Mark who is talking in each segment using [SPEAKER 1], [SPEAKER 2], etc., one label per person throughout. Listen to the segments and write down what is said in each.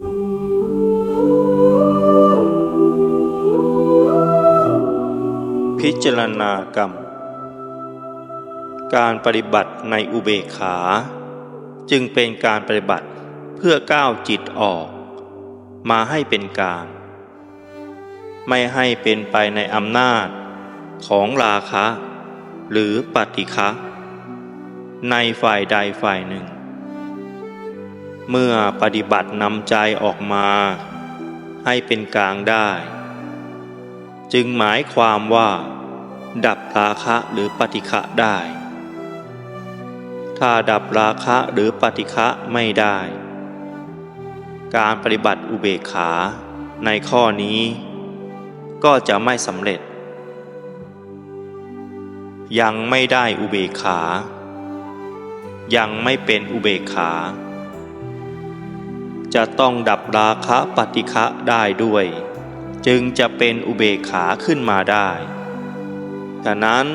[SPEAKER 1] พิจารณากรรม การปฏิบัติในอุเบกขา จึงเป็นการปฏิบัติเพื่อก้าวจิตออก มาให้เป็นกลาง ไม่ให้เป็นไปในอำนาจของราคะ หรือปฏิฆะในฝ่ายใดฝ่ายหนึ่ง เมื่อปฏิบัตินำใจออกมา ให้เป็นกลางได้ จึงหมายความว่า ดับราคะหรือปฏิฆะได้ ถ้าดับราคะหรือปฏิฆะไม่ได้ การปฏิบัติอุเบกขาในข้อนี้ ก็จะไม่สำเร็จ ยังไม่ได้อุเบกขา ยังไม่เป็นอุเบกขา จะต้องดับราคะปฏิฆะได้ด้วย จึงจะเป็นอุเบกขาขึ้นมาได้ฉะนั้น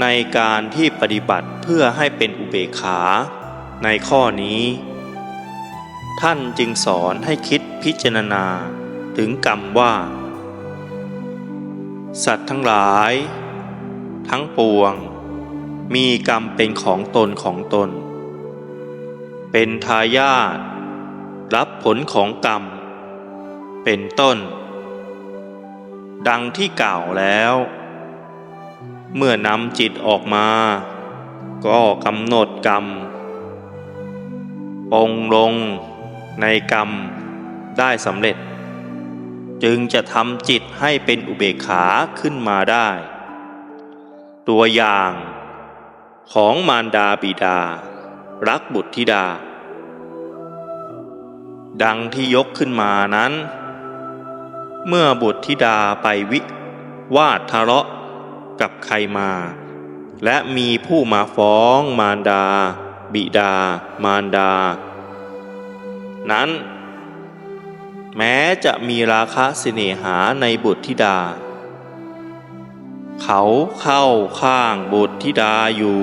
[SPEAKER 1] ในการที่ปฏิบัติเพื่อให้เป็นอุเบกขาในข้อนี้ ท่านจึงสอนให้คิดพิจารณาถึงกรรมว่า สัตว์ทั้งหลาย ทั้งปวง มีกรรมเป็นของตนของตน เป็นทายาท รับผลของกรรม เป็นต้น ดังที่กล่าวแล้ว เมื่อนำจิตออกมา ก็กำหนดกรรมปงลงในกรรมได้สำเร็จ จึงจะทำจิตให้เป็นอุเบกขาขึ้นมาได้ ตัวอย่างของมารดาบิดา รักบุตรธิดา ดังที่ยกขึ้นมานั้น เมื่อบุตรธิดาไปวิวาททะเลาะกับใครมา และมีผู้มาฟ้องมารดา บิดา มารดา นั้น แม้จะมีราคะเสน่หาในบุตรธิดา เขาเข้าข้างบุตรธิดาอยู่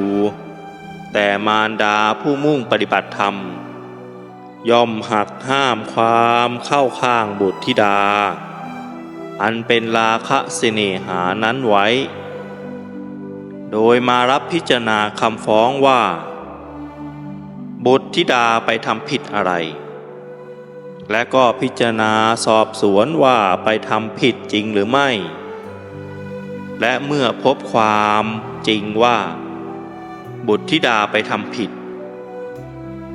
[SPEAKER 1] แต่มารดาผู้มุ่งปฏิบัติธรรม ย่อมหักห้ามความเข้าข้างบุตรธิดา อันเป็นราคะเสน่หานั้นไว้ โดยมารับพิจารณาคำฟ้องว่า บุตรธิดาไปทำผิดอะไร และก็พิจารณาสอบสวนว่าไปทำผิดจริงหรือไม่ และเมื่อพบความจริงว่า บุตรธิดาไปทำผิด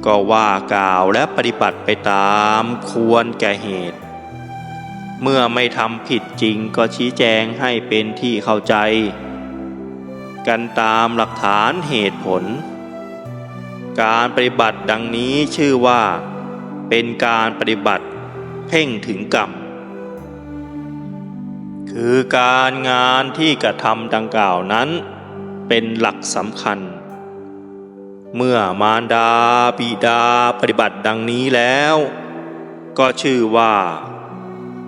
[SPEAKER 1] ก็ว่ากล่าวและปฏิบัติไปตามควรแก่เหตุ เมื่อไม่ทำผิดจริงก็ชี้แจงให้เป็นที่เข้าใจ กันตามหลักฐานเหตุผล การปฏิบัติดังนี้ชื่อว่า เป็นการปฏิบัติเพ่งถึงกรรมคือการงานที่กระทำดังกล่าวนั้น เป็นหลักสำคัญ เมื่อมารดาบิดาปฏิบัติดังนี้แล้ว ก็ชื่อว่า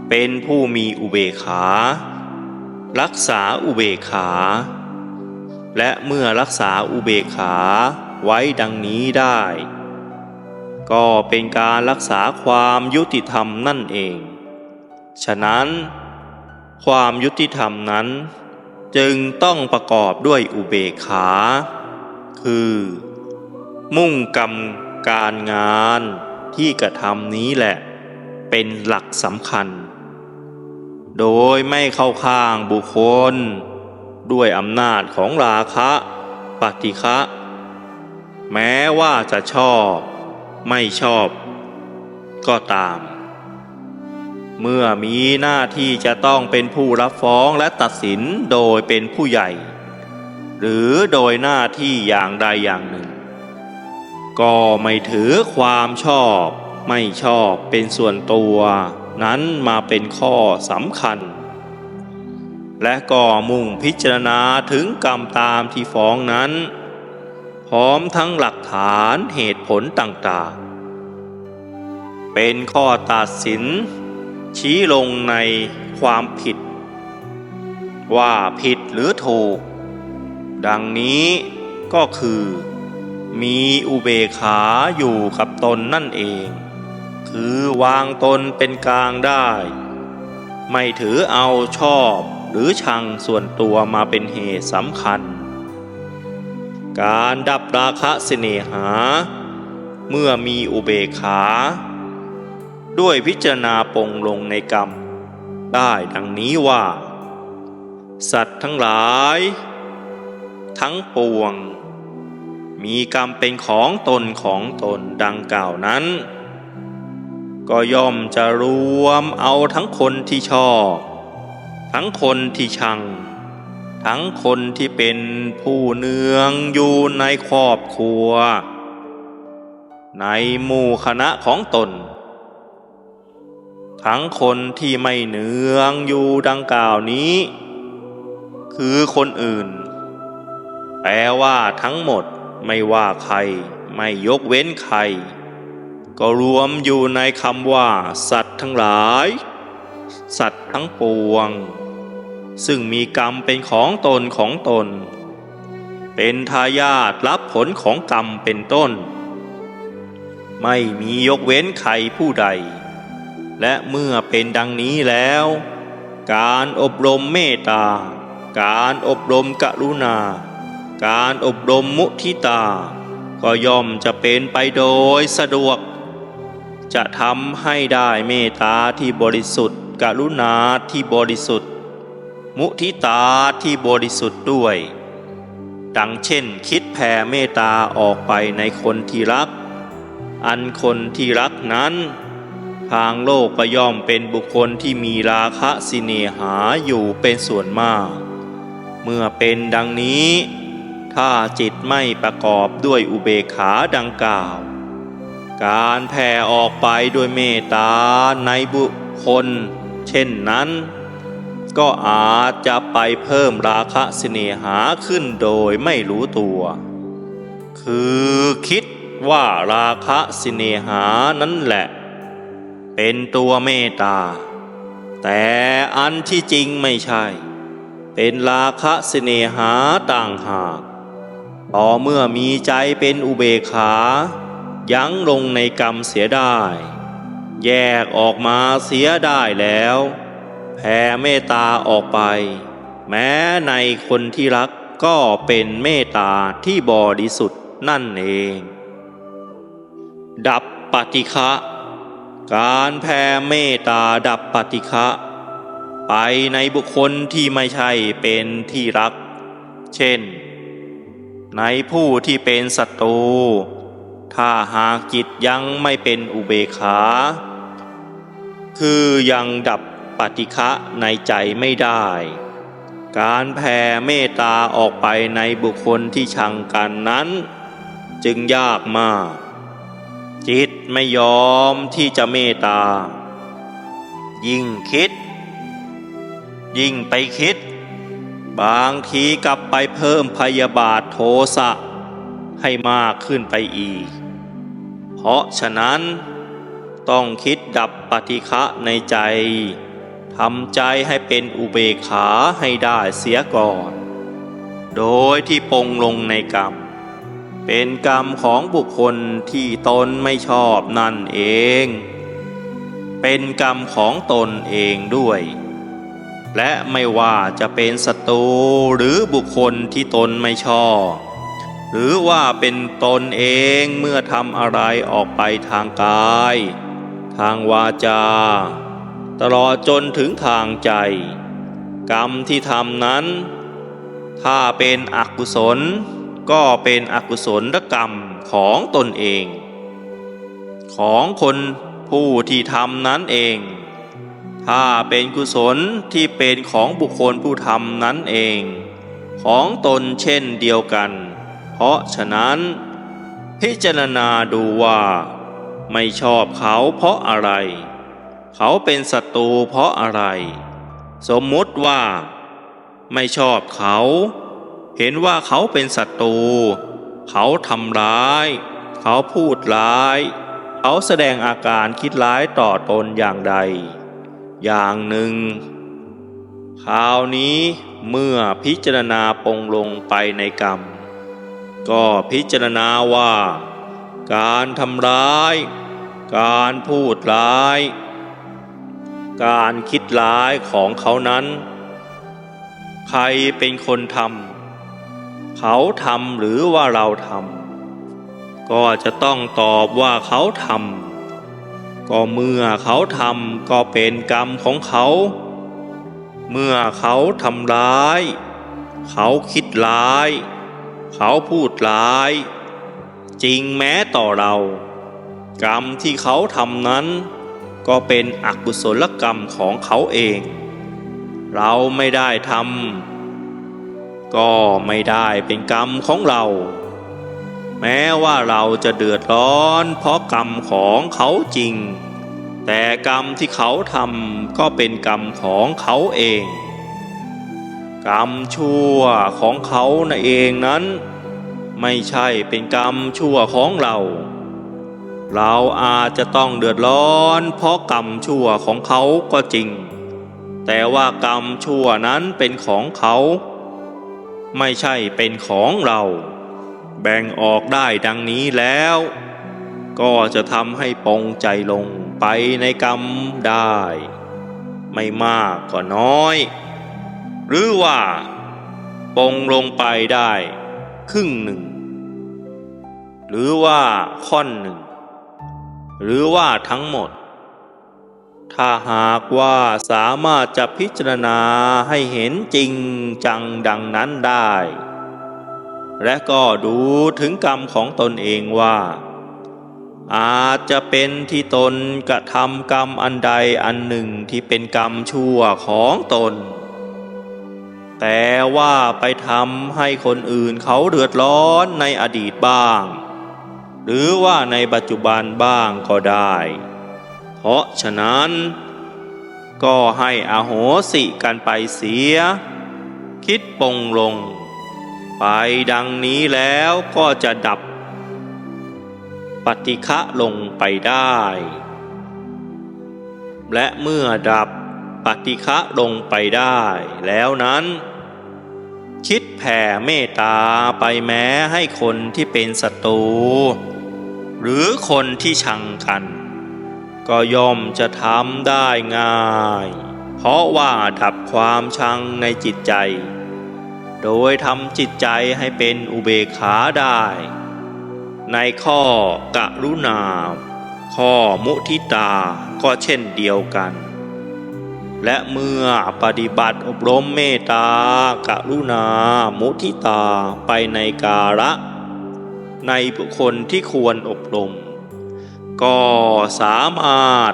[SPEAKER 1] เป็นผู้มีอุเบกขา รักษาอุเบกขา และเมื่อรักษาอุเบกขาไว้ดังนี้ได้ ก็เป็นการรักษาความยุติธรรมนั่นเอง ฉะนั้น ความยุติธรรมนั้น จึงต้องประกอบด้วยอุเบกขา คือ มุ่งกรรมการงานที่กระทำนี้แหละ เป็นหลักสำคัญ โดยไม่เข้าข้างบุคคล ด้วยอำนาจของราคะปฏิฆะแม้ว่าจะชอบ ไม่ชอบ ก็ตาม เมื่อมีหน้าที่จะต้องเป็นผู้รับฟ้องและตัดสินโดยเป็นผู้ใหญ่ หรือโดยหน้าที่อย่างใดอย่างหนึ่ง ก็ไม่ถือความชอบ ไม่ชอบเป็นส่วนตัว นั้นมาเป็นข้อสำคัญ และก็มุ่งพิจารณาถึงกรรมตามที่ฟ้องนั้น พร้อมทั้งหลักฐานเหตุผลต่างๆ เป็นข้อตัดสิน ชี้ลงในความผิด ว่าผิดหรือถูก ดังนี้ก็คือ มีอุเบกขาอยู่กับตนนั่นเอง คือวางตนเป็นกลางได้ ไม่ถือเอาชอบหรือชังส่วนตัวมาเป็นเหตุสำคัญ การดับราคะเสน่หา เมื่อมีอุเบกขา ด้วยพิจารณาปงลงในกรรม ได้ดังนี้ว่า สัตว์ทั้งหลาย ทั้งปวง มีกรรมเป็นของตนของตนดังกล่าวนั้น ก็ย่อมจะรวมเอาทั้งคนที่ชอบ ทั้งคนที่ชัง ทั้งคนที่เป็นผู้เนืองอยู่ในครอบครัว ในหมู่คณะของตน ทั้งคนที่ไม่เนืองอยู่ดังกล่าวนี้ คือคนอื่นแปลว่าทั้งหมด ไม่ว่าใคร ไม่ยกเว้นใคร ก็รวมอยู่ในคำว่า สัตว์ทั้งหลาย สัตว์ทั้งปวง ซึ่งมีกรรมเป็นของตนของตน เป็นทายาทรับผลของกรรมเป็นต้น ไม่มียกเว้นใครผู้ใด และเมื่อเป็นดังนี้แล้ว การอบรมเมตตา การอบรมกรุณา การอบรมมุทิตา ก็ย่อมจะเป็นไปโดยสะดวก จะทำให้ได้เมตตาที่บริสุทธิ์ กรุณาที่บริสุทธิ์ มุทิตาที่บริสุทธิ์ด้วย ดังเช่นคิดแผ่เมตตาออกไปในคนที่รัก อันคนที่รักนั้น ทางโลกก็ย่อมเป็นบุคคลที่มีราคะสิเนหาอยู่เป็นส่วนมาก เมื่อเป็นดังนี้ ถ้าจิตไม่ประกอบด้วยอุเบกขาดังกล่าว การแผ่ออกไปด้วยเมตตาในบุคคล เช่นนั้น ก็อาจจะไปเพิ่มราคะสเนหาขึ้นโดยไม่รู้ตัว คือคิดว่าราคะสเนหานั้นแหละ เป็นตัวเมตตา แต่อันที่จริงไม่ใช่ เป็นราคะสเนหาต่างหาก ต่อเมื่อมีใจเป็นอุเบกขา ยั้งลงในกรรมเสียได้ แยกออกมาเสียได้แล้ว แผ่เมตตาออกไป แม้ในคนที่รักก็เป็นเมตตาที่บริสุทธิ์นั่นเอง ดับปฏิฆะการแผ่เมตตาดับปฏิฆะไปในบุคคลที่ไม่ใช่เป็นที่รัก เช่น ในผู้ที่เป็นศัตรู ถ้าหากจิตยังไม่เป็นอุเบกขา คือยังดับปฏิฆะในใจไม่ได้ การแผ่เมตตาออกไปในบุคคลที่ชังกันนั้น จึงยากมาก จิตไม่ยอมที่จะเมตตา ยิ่งคิด ยิ่งไปคิด บางทีกลับไปเพิ่มพยาบาทโทสะให้มากขึ้นไปอีก เพราะฉะนั้นต้องคิดดับปฏิฆะในใจทำใจให้เป็นอุเบกขาให้ได้เสียก่อน โดยที่ปงลงในกรรม เป็นกรรมของบุคคลที่ตนไม่ชอบนั่นเอง เป็นกรรมของตนเองด้วย และไม่ว่าจะเป็นศัตรูหรือบุคคลที่ตนไม่ชอบ หรือว่าเป็นตนเองเมื่อทำอะไรออกไปทางกาย ทางวาจา ตลอดจนถึงทางใจ กรรมที่ทำนั้น ถ้าเป็นอกุศล ก็เป็นอกุศลกรรมของตนเอง ของคนผู้ที่ทำนั้นเอง ถ้าเป็นกุศลที่เป็นของบุคคลผู้ทำนั้นเอง ของตนเช่นเดียวกัน เพราะฉะนั้น พิจารณาดูว่า ไม่ชอบเขาเพราะอะไร เขาเป็นศัตรูเพราะอะไร สมมุติว่า ไม่ชอบเขา เห็นว่าเขาเป็นศัตรูเขาทำร้าย เขาพูดร้าย เขาแสดงอาการคิดร้ายต่อตนอย่างใด อย่างหนึ่ง คราวนี้เมื่อพิจารณาปรงลงไปในกรรม ก็พิจารณาว่า การทำร้าย การพูดร้าย การคิดร้ายของเขานั้น ใครเป็นคนทำเขาทำหรือว่าเราทำก็จะต้องตอบว่าเขาทำ ก็เมื่อเขาทำก็เป็นกรรมของเขา เมื่อเขาทำร้าย เขาคิดร้าย เขาพูดร้าย จริงแม้ต่อเรา กรรมที่เขาทำนั้น ก็เป็นอกุศลกรรมของเขาเอง เราไม่ได้ทำก็ไม่ได้เป็นกรรมของเรา แม้ว่าเราจะเดือดร้อน เพราะกรรมของเขาจริง แต่กรรมที่เขาทำก็เป็นกรรมของเขาเอง กรรมชั่วของเขานนเองนั้น ไม่ใช่เป็นกรรมชั่วของเรา เราอาจจะต้องเดือดร้อน เพราะกรรมชั่วของเขาก็จริง แต่ว่ากรรมชั่วนั้นเป็นของเขา ไม่ใช่เป็นของเรา แบ่งออกได้ดังนี้แล้ว ก็จะทำให้ปรงใจลงไปในกรรมได้ ไม่มากก็น้อย หรือว่าปรงลงไปได้ครึ่งหนึ่ง หรือว่าค่อนหนึ่ง หรือว่าทั้งหมด ถ้าหากว่าสามารถจะพิจารณาให้เห็นจริงจังดังนั้นได้ และก็ดูถึงกรรมของตนเองว่า อาจจะเป็นที่ตนกระทำกรรมอันใดอันหนึ่งที่เป็นกรรมชั่วของตน แต่ว่าไปทำให้คนอื่นเขาเดือดร้อนในอดีตบ้าง หรือว่าในปัจจุบันบ้างก็ได้ เพราะฉะนั้น ก็ให้อโหสิกันไปเสีย คิดปรงลง ไปดังนี้แล้วก็จะดับ ปฏิฆะลงไปได้ และเมื่อดับปฏิฆะลงไปได้แล้วนั้น คิดแผ่เมตตาไปแม้ให้คนที่เป็นศัตรูหรือคนที่ชังกัน ก็ย่อมจะทำได้ง่าย เพราะว่าดับความชังในจิตใจ โดยทำจิตใจให้เป็นอุเบกขาได้ ในข้อกรุณา ข้อมุทิตาก็เช่นเดียวกัน และเมื่อปฏิบัติอบรมเมตตากรุณา มุทิตาไปในกาละ ในบุคคลที่ควรอบรม ก็สามารถ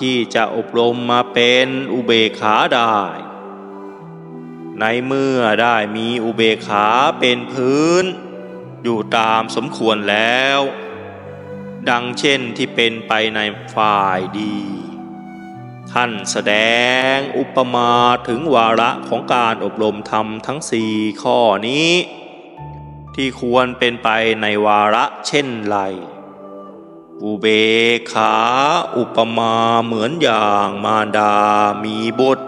[SPEAKER 1] ที่จะอบรมมาเป็นอุเบกขาได้ ในเมื่อได้มีอุเบกขาเป็นพื้น อยู่ตามสมควรแล้ว ดังเช่นที่เป็นไปในฝ่ายดี ท่านแสดงอุปมาถึงวาระของการอบรมธรรมทั้งสี่ข้อนี้ ที่ควรเป็นไปในวาระเช่นไรอุเบขาอุปมาเหมือนอย่างมารดามีบุตร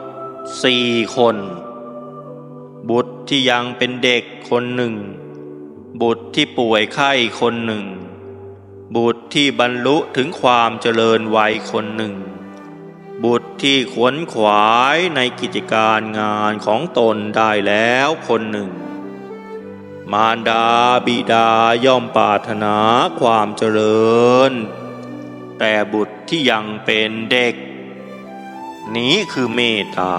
[SPEAKER 1] สี่คน บุตรที่ยังเป็นเด็กคนหนึ่ง บุตรที่ป่วยไข้คนหนึ่ง บุตรที่บรรลุถึงความเจริญวัยคนหนึ่ง บุตรที่ขวนขวายในกิจการงานของตนได้แล้วคนหนึ่ง มารดาบิดาย่อมปรารถนาความเจริญ แต่บุตรที่ยังเป็นเด็ก นี้คือเมตตา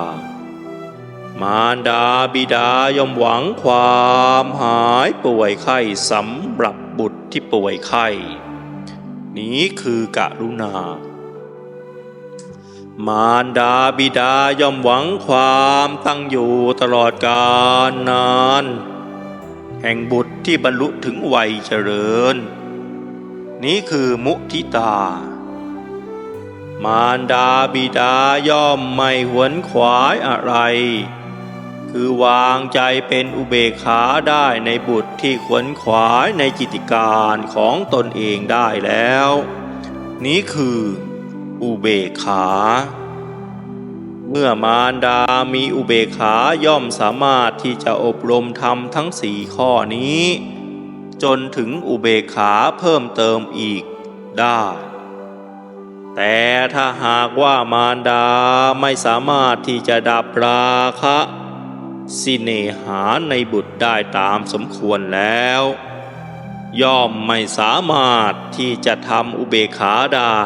[SPEAKER 1] มารดาบิดาย่อมหวังความหายป่วยไข้สำหรับบุตรที่ป่วยไข้ นี้คือกะรุณา มารดาบิดาย่อมหวังความตั้งอยู่ตลอดกาลนาน แห่งบุตรที่บรรลุถึงวัยเจริญ นี้คือมุทิตามารดาบิดาย่อมไม่หวนขวายอะไร คือวางใจเป็นอุเบกขาได้ในบุตรที่ขวนขวายในจิตการของตนเองได้แล้ว นี้คืออุเบกขา เมื่อมารดามีอุเบกขาย่อมสามารถที่จะอบรมธรรมทั้งสี่ข้อนี้ จนถึงอุเบกขาเพิ่มเติมอีกได้แต่ถ้าหากว่ามารดาไม่สามารถที่จะดับราคะ สิเนหาในบุตรได้ตามสมควรแล้ว ย่อมไม่สามารถที่จะทำอุเบกขาได้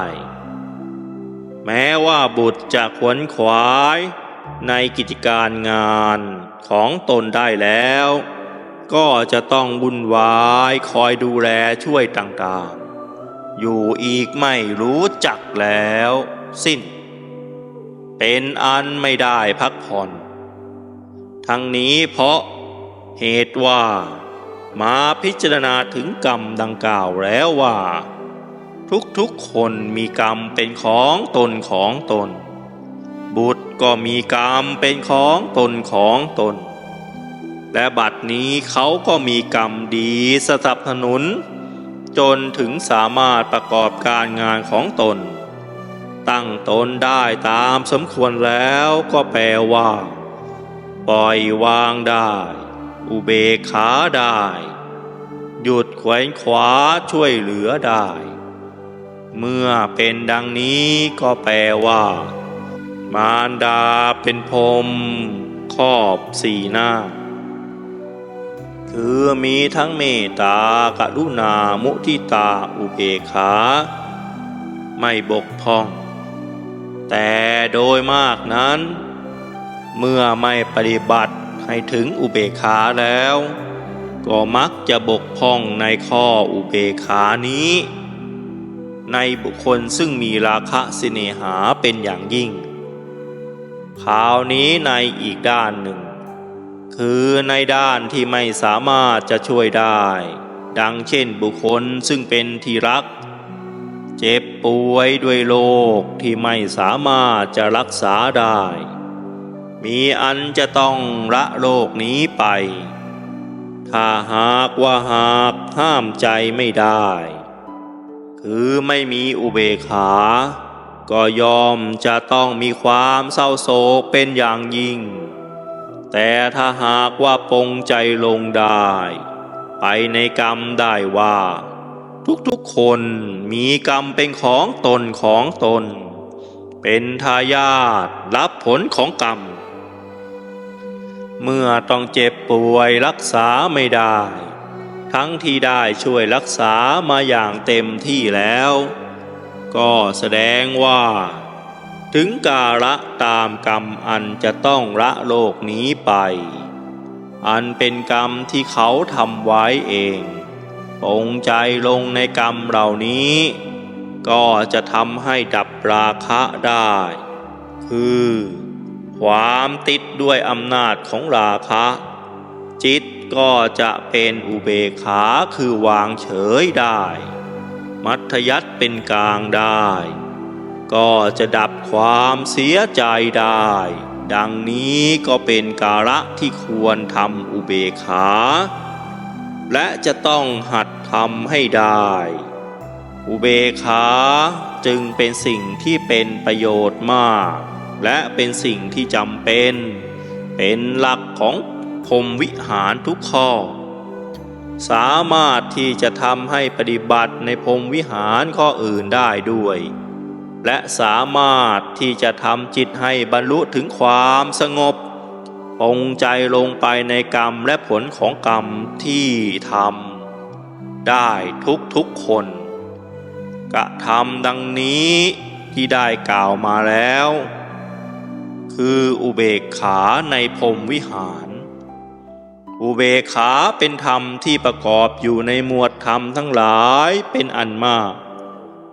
[SPEAKER 1] แม้ว่าบุตรจะขวนขวายในกิจการงานของตนได้แล้ว ก็จะต้องวุ่นวายคอยดูแลช่วยต่างๆ อยู่อีกไม่รู้จักแล้ว สิ้น เป็นอันไม่ได้พักผ่อน ทั้งนี้เพราะเหตุว่า มาพิจารณาถึงกรรมดังกล่าวแล้วว่า ทุกๆคนมีกรรมเป็นของตนของตน บุตรก็มีกรรมเป็นของตนของตน และบัดนี้เขาก็มีกรรมดีสนับสนุน จนถึงสามารถประกอบการงานของตน ตั้งตนได้ตามสมควรแล้วก็แปลว่า ปล่อยวางได้ อุเบกขาได้ หยุดแขวนขวาช่วยเหลือได้ เมื่อเป็นดังนี้ก็แปลว่า มารดาเป็นพรมครอบสี่หน้า คือมีทั้งเมตตากรุณามุทิตาอุเบกขา ไม่บกพร่อง แต่โดยมากนั้น เมื่อไม่ปฏิบัติให้ถึงอุเบกขาแล้ว ก็มักจะบกพร่องในข้ออุเบกขานี้ ในบุคคลซึ่งมีราคะสิเนหาเป็นอย่างยิ่งคราวนี้ในอีกด้านหนึ่ง คือในด้านที่ไม่สามารถจะช่วยได้ ดังเช่นบุคคลซึ่งเป็นที่รัก เจ็บป่วยด้วยโรคที่ไม่สามารถจะรักษาได้ มีอันจะต้องละโลกนี้ไป ถ้าหากว่าหากห้ามใจไม่ได้ คือไม่มีอุเบกขา ก็ยอมจะต้องมีความเศร้าโศกเป็นอย่างยิ่ง แต่ถ้าหากว่าปงใจลงได้ ไปในกรรมได้ว่า ทุกๆคนมีกรรมเป็นของตนของตน เป็นทายาทรับผลของกรรม เมื่อต้องเจ็บป่วยรักษาไม่ได้ ทั้งที่ได้ช่วยรักษามาอย่างเต็มที่แล้ว ก็แสดงว่า ถึงกาละตามกรรมอันจะต้องละโลกนี้ไป อันเป็นกรรมที่เขาทำไว้เองปงใจลงในกรรมเหล่านี้ ก็จะทำให้ดับราคะได้ คือ ความติดด้วยอำนาจของราคะ จิตก็จะเป็นอุเบกขาคือวางเฉยได้ มัธยัติเป็นกลางได้ ก็จะดับความเสียใจได้ ดังนี้ก็เป็นกาละที่ควรทำอุเบกขา และจะต้องหัดทำให้ได้อุเบกขาจึงเป็นสิ่งที่เป็นประโยชน์มาก และเป็นสิ่งที่จำเป็น เป็นหลักของพรมวิหารทุกข้อ สามารถที่จะทำให้ปฏิบัติในพรมวิหารข้ออื่นได้ด้วย และสามารถที่จะทำจิตให้บรรลุถึงความสงบปรงใจลงไปในกรรมและผลของกรรมที่ทำได้ทุกๆคนกระทำดังนี้ที่ได้กล่าวมาแล้ว คืออุเบกขาในพรมวิหาร อุเบกขาเป็นธรรมที่ประกอบอยู่ในหมวดธรรมทั้งหลายเป็นอันมาก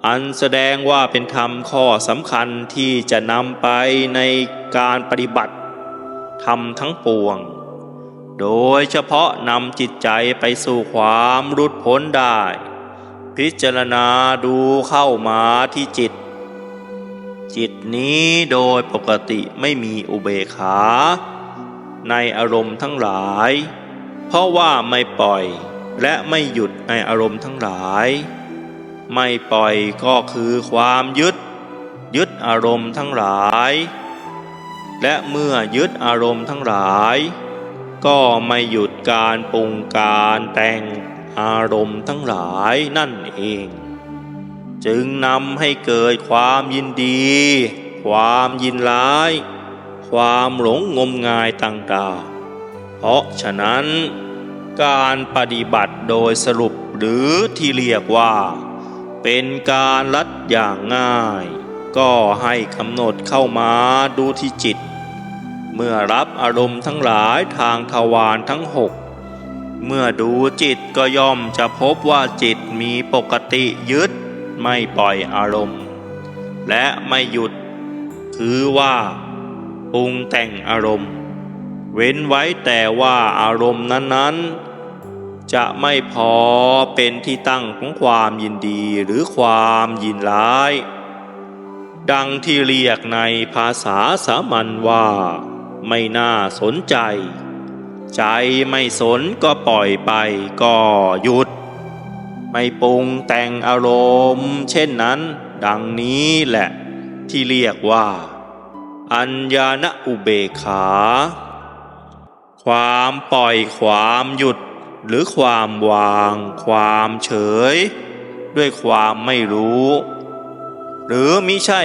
[SPEAKER 1] อันแสดงว่าเป็นธรรมข้อสำคัญที่จะนำไปในการปฏิบัติธรรมทั้งปวง โดยเฉพาะนำจิตใจไปสู่ความรุดพ้นได้ พิจารณาดูเข้ามาที่จิต จิตนี้โดยปกติไม่มีอุเบกขา ในอารมณ์ทั้งหลาย เพราะว่าไม่ปล่อยและไม่หยุดในอารมณ์ทั้งหลาย ไม่ปล่อยก็คือความยึด ยึดอารมณ์ทั้งหลาย และเมื่อยึดอารมณ์ทั้งหลาย ก็ไม่หยุดการปรุงการแต่งอารมณ์ทั้งหลายนั่นเอง จึงนำให้เกิดความยินดี ความยินร้าย ความหลงงมงายต่างๆ เพราะฉะนั้น การปฏิบัติโดยสรุปหรือที่เรียกว่า เป็นการลัดอย่างง่าย ก็ให้กำหนดเข้ามาดูที่จิต เมื่อรับอารมณ์ทั้งหลายทางทวารทั้งหกเมื่อดูจิตก็ย่อมจะพบว่าจิตมีปกติยึด ไม่ปล่อยอารมณ์ และไม่หยุด คือว่าปรุงแต่งอารมณ์ เว้นไว้แต่ว่าอารมณ์นั้นๆ จะไม่พอเป็นที่ตั้งของความยินดีหรือความยินร้าย ดังที่เรียกในภาษาสามัญว่า ไม่น่าสนใจ ใจไม่สนก็ปล่อยไปก็หยุด ไม่ปรุงแต่งอารมณ์ เช่นนั้น ดังนี้แหละ ที่เรียกว่า อัญญาณอุเบกขา ความปล่อยความหยุด หรือความวาง ความเฉย ด้วยความไม่รู้ หรือมิใช่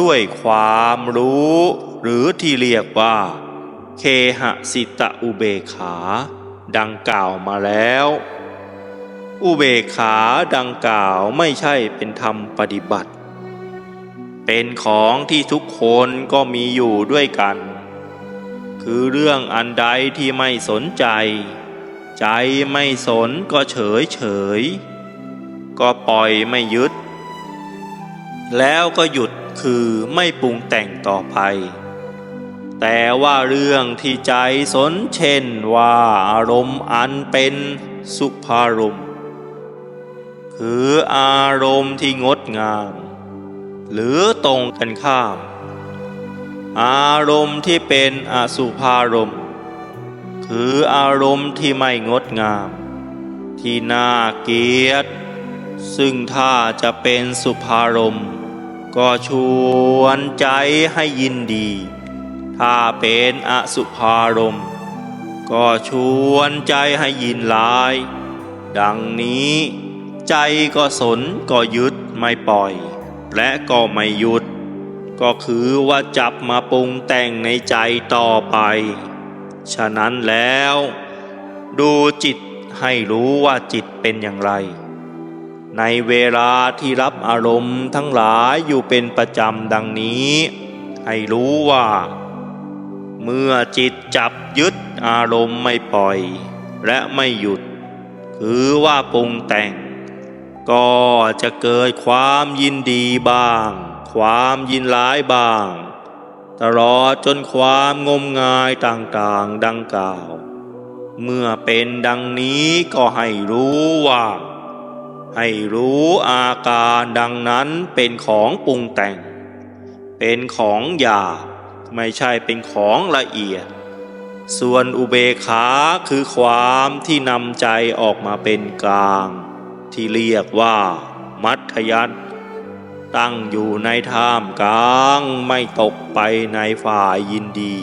[SPEAKER 1] ด้วยความรู้ หรือที่เรียกว่า เคหสิตะอุเบกขา ดังกล่าวมาแล้ว อุเบกขาดังกล่าวไม่ใช่เป็นธรรมปฏิบัติ เป็นของที่ทุกคนก็มีอยู่ด้วยกัน คือเรื่องอันใดที่ไม่สนใจ ใจไม่สนก็เฉยเฉย ก็ปล่อยไม่ยึด แล้วก็หยุดคือไม่ปรุงแต่งต่อไป แต่ว่าเรื่องที่ใจสนเช่นว่าอารมณ์อันเป็นสุภารม ณ์คืออารมณ์ที่งดงาม หรือตรงกันข้าม อารมณ์ที่เป็นอสุภารมณ์คืออารมณ์ที่ไม่งดงาม ที่น่าเกลียด ซึ่งถ้าจะเป็นสุภารมณ์ก็ชวนใจให้ยินดี ถ้าเป็นอสุภารมณ์ก็ชวนใจให้ยินร้าย ดังนี้ ใจก็สนก็ยึดไม่ปล่อย และก็ไม่หยุด ก็คือว่าจับมาปรุงแต่งในใจต่อไป ฉะนั้นแล้ว ดูจิตให้รู้ว่าจิตเป็นอย่างไร ในเวลาที่รับอารมณ์ทั้งหลายอยู่เป็นประจำดังนี้ ให้รู้ว่า เมื่อจิตจับยึดอารมณ์ไม่ปล่อย และไม่หยุด คือว่าปรุงแต่ง ก็จะเกิดความยินดีบ้าง ความยินร้ายบ้าง ตลอดจนความงมงายต่างๆดังกล่าว เมื่อเป็นดังนี้ก็ให้รู้ว่า ให้รู้อาการดังนั้นเป็นของปรุงแต่ง เป็นของหยาบไม่ใช่เป็นของละเอียด ส่วนอุเบขาคือความที่นำใจออกมาเป็นกลาง ที่เรียกว่ามัธยัติตั้งอยู่ในท่ามกลางไม่ตกไปในฝ่ายยินดี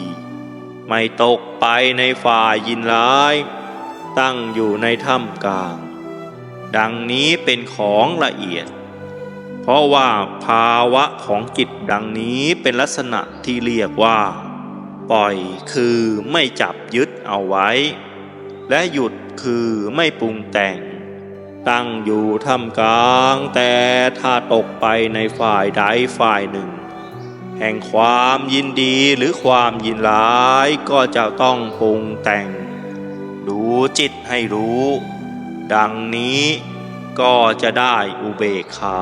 [SPEAKER 1] ไม่ตกไปในฝ่ายยินร้าย ตั้งอยู่ในท่ามกลาง ดังนี้เป็นของละเอียด เพราะว่าภาวะของจิตดังนี้เป็นลักษณะที่เรียกว่า ปล่อยคือไม่จับยึดเอาไว้ และหยุดคือไม่ปรุงแต่ง ตั้งอยู่ท่ามกลางแต่ถ้าตกไปในฝ่ายใดฝ่ายหนึ่ง แห่งความยินดีหรือความยินร้ายก็จะต้องปรุงแต่ง ดูจิตให้รู้ ดังนี้ก็จะได้อุเบกขา